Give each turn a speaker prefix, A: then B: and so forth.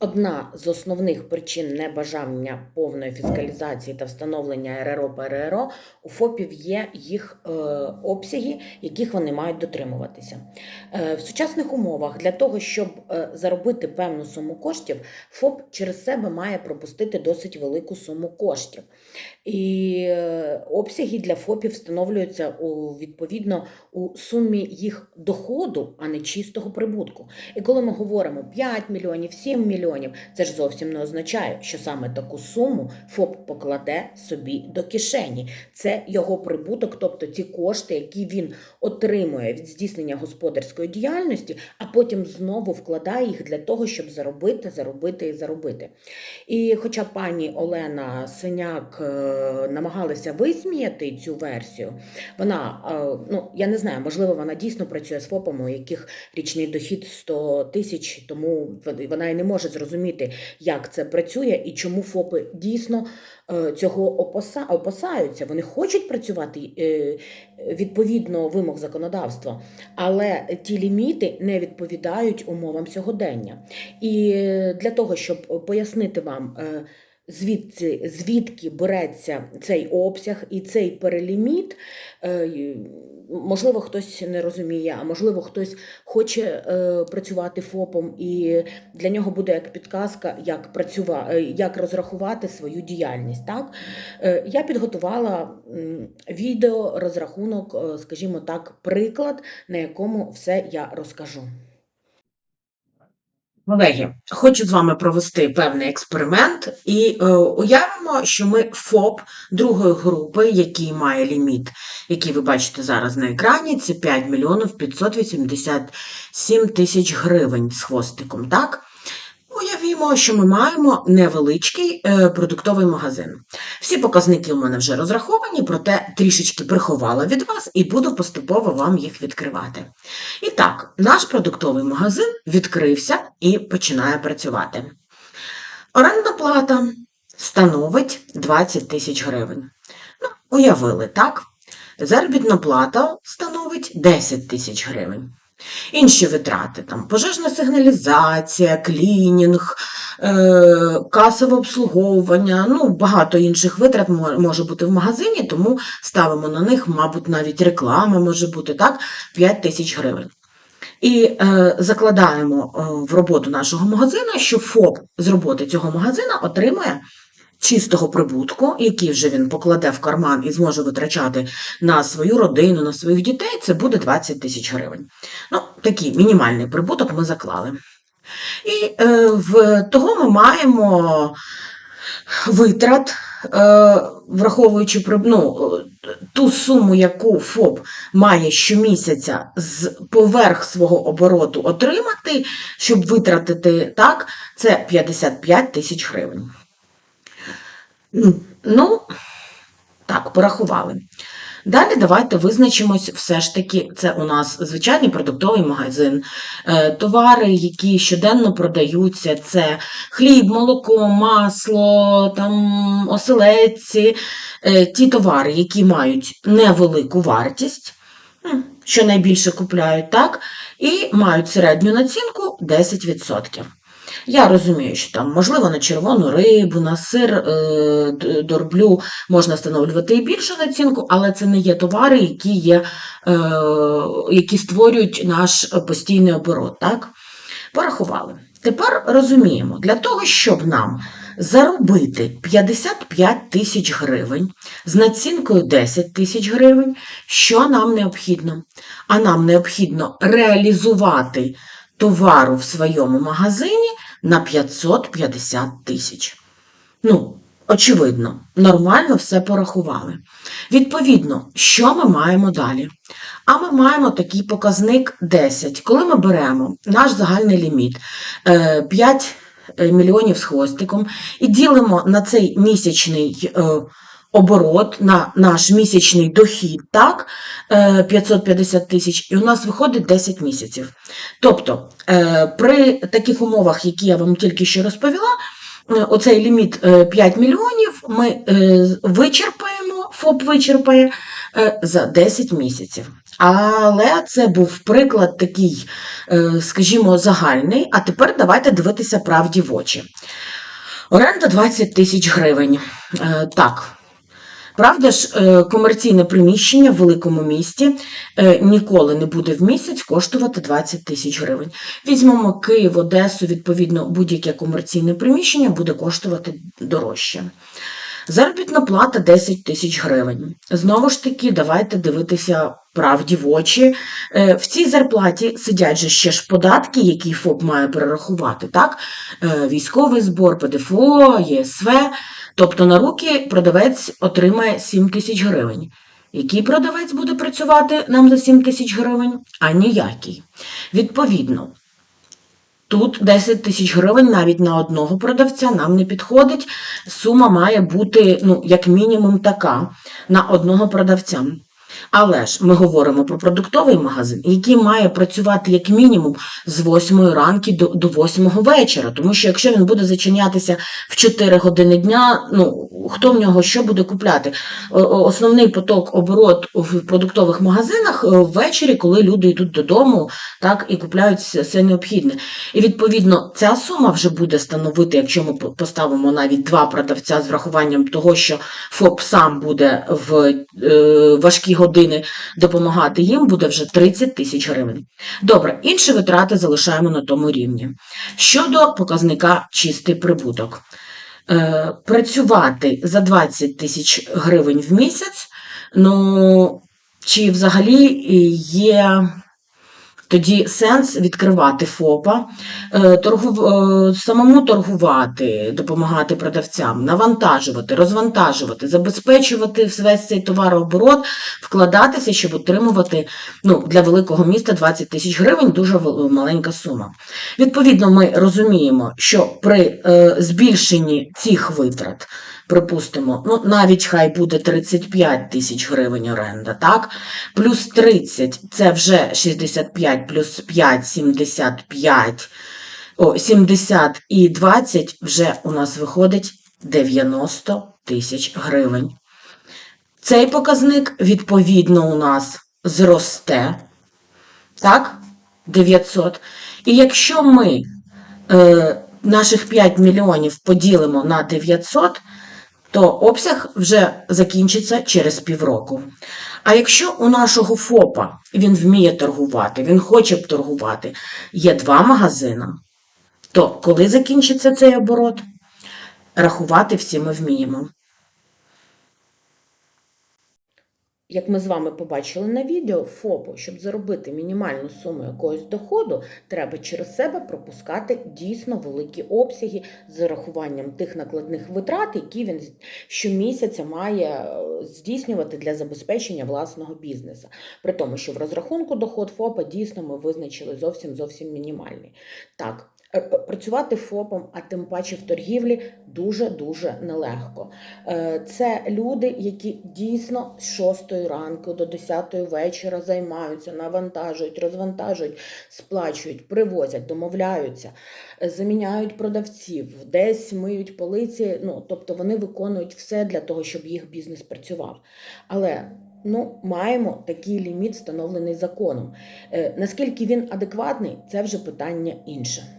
A: Одна з основних причин небажання повної фіскалізації та встановлення РРО ПРРО у ФОПів є їх е, обсяги, яких вони мають дотримуватися. Е, в сучасних умовах для того, щоб е, заробити певну суму коштів, ФОП через себе має пропустити досить велику суму коштів. І обсяги для ФОПів встановлюються у, відповідно у сумі їх доходу, а не чистого прибутку. І коли ми говоримо 5 мільйонів, 7 мільйонів, це ж зовсім не означає, що саме таку суму ФОП покладе собі до кишені. Це його прибуток, тобто ті кошти, які він отримує від здійснення господарської діяльності, а потім знову вкладає їх для того, щоб заробити, заробити і заробити. І хоча пані Олена Синяк е, намагалася висміяти цю версію, вона, е, ну я не знаю, можливо, вона дійсно працює з ФОПами, у яких річний дохід 100 тисяч, тому вона і не може зрозуміти, як це працює і чому ФОПи дійсно е, цього опасаються. Вони хочуть працювати е, відповідно вимог законодавства, але ті ліміти не відповідають умовам сьогодення. І е, для того, щоб пояснити вам. Е, Звідси, звідки береться цей обсяг і цей переліміт, е, можливо, хтось не розуміє, а можливо, хтось хоче е, працювати ФОПом, і для нього буде як підказка, як працювати, як розрахувати свою діяльність. Так? Е, Я підготувала відео, розрахунок, е, скажімо так, приклад, на якому все я розкажу. Колеги, хочу з вами провести певний експеримент і е, уявимо, що ми ФОП другої групи, який має ліміт, який ви бачите зараз на екрані, це 5 мільйонів 587 тисяч гривень з хвостиком. Так? Уявімо, що ми маємо невеличкий е, продуктовий магазин. Всі показники у мене вже розраховані, проте трішечки приховала від вас і буду поступово вам їх відкривати. І так, наш продуктовий магазин відкрився і починає працювати. Орендна плата становить 20 тисяч гривень. Ну, уявили, так? Заробітна плата становить 10 тисяч гривень. Інші витрати там пожежна сигналізація, клінінг, е, касове обслуговування, ну багато інших витрат може бути в магазині, тому ставимо на них, мабуть, навіть реклама може бути так, 5 тисяч гривень. І е, закладаємо е, в роботу нашого магазина, що ФОП з роботи цього магазина отримує чистого прибутку, який вже він покладе в карман і зможе витрачати на свою родину, на своїх дітей, це буде 20 тисяч гривень. Ну, такий мінімальний прибуток ми заклали. І е, в того ми маємо витрат, враховуючи ну, е, ту суму, яку ФОП має щомісяця з поверх свого обороту отримати, щоб витратити так, це 55 тисяч гривень. Ну, так, порахували. Далі давайте визначимось, все ж таки, це у нас звичайний продуктовий магазин. Е, Товари, які щоденно продаються, це хліб, молоко, масло, там, оселедці, Е, ті товари, які мають невелику вартість, що найбільше купляють, так, і мають середню націнку 10%. Я розумію, що там, можливо, на червону рибу, на сир е, дорблю можна встановлювати і більшу націнку, але це не є товари, які, є, е, які створюють наш постійний оборот. Так? Порахували. Тепер розуміємо, для того, щоб нам заробити 55 тисяч гривень з націнкою 10 тисяч гривень, що нам необхідно? А нам необхідно реалізувати товару в своєму магазині на 550 тисяч. Ну, очевидно, нормально все порахували. Відповідно, що ми маємо далі? А ми маємо такий показник 10. Коли ми беремо наш загальний ліміт е, 5 мільйонів з хвостиком і ділимо на цей місячний е, оборот, на наш місячний дохід, так, е, 550 тисяч, і у нас виходить 10 місяців. Тобто, е, при таких умовах, які я вам тільки що розповіла, е, оцей ліміт е, 5 мільйонів ми е, вичерпаємо, ФОП вичерпає е, за 10 місяців. Але це був приклад такий, е, скажімо, загальний. А тепер давайте дивитися правді в очі. Оренда 20 тисяч гривень. Е, Так. Правда ж, е, комерційне приміщення в великому місті е, ніколи не буде в місяць коштувати 20 тисяч гривень. Візьмемо Київ, Одесу, відповідно, будь-яке комерційне приміщення буде коштувати дорожче. Заробітна плата 10 тисяч гривень. Знову ж таки, давайте дивитися правді в очі. Е, В цій зарплаті сидять же ще ж податки, які ФОП має перерахувати, так? Військовий збор, ПДФО, ЄСВ. Тобто на руки продавець отримає 7 тисяч гривень. Який продавець буде працювати нам за 7 тисяч гривень? А ніякий. Відповідно, тут 10 тисяч гривень навіть на одного продавця нам не підходить. Сума має бути, ну, як мінімум, така на одного продавця. Але ж ми говоримо про продуктовий магазин, який має працювати як мінімум з 8 ранку до, до 8 вечора. Тому що якщо він буде зачинятися в 4 години дня, ну хто в нього що буде купляти? Основний поток оборот в продуктових магазинах е, ввечері, коли люди йдуть додому, так і купляють все все необхідне. І відповідно ця сума вже буде становити, якщо ми поставимо навіть два продавця з врахуванням того, що ФОП сам буде в е, важкі години допомагати їм, буде вже 30 тисяч гривень. Добре, інші витрати залишаємо на тому рівні. Щодо показника чистий прибуток. Е, працювати за 20 тисяч гривень в місяць, ну, чи взагалі є тоді сенс відкривати ФОПа, е, торгу, е, самому торгувати, допомагати продавцям, навантажувати, розвантажувати, забезпечувати весь цей товарооборот, вкладатися, щоб отримувати ну, для великого міста 20 тисяч гривень дуже маленька сума. Відповідно, ми розуміємо, що при е, збільшенні цих витрат, припустимо, ну навіть хай буде 35 тисяч гривень оренда, так? Плюс 30 це вже 65, плюс 5 75, о, 70 і 20 вже у нас виходить 90 тисяч гривень. Цей показник, відповідно, у нас зросте, так? 900. І якщо ми е, наших 5 мільйонів поділимо на 900, то обсяг вже закінчиться через півроку. А якщо у нашого ФОПа він вміє торгувати, він хоче б торгувати, є два магазини, то коли закінчиться цей оборот, рахувати всі ми вміємо. Як ми з вами побачили на відео, ФОПу, щоб заробити мінімальну суму якогось доходу, треба через себе пропускати дійсно великі обсяги з урахуванням тих накладних витрат, які він щомісяця має е, здійснювати для забезпечення власного бізнесу. При тому, що в розрахунку доход ФОПа дійсно ми визначили зовсім зовсім мінімальний. Так. Е, Працювати ФОПом, а тим паче в торгівлі, дуже-дуже нелегко. Е, Це люди, які дійсно з 6 ранку до 10 вечора займаються, навантажують, розвантажують, сплачують, привозять, домовляються, заміняють продавців, десь миють полиці. Ну, тобто вони виконують все для того, щоб їх бізнес працював. Але ну, маємо такий ліміт, встановлений законом. Е, Наскільки він адекватний, це вже питання інше.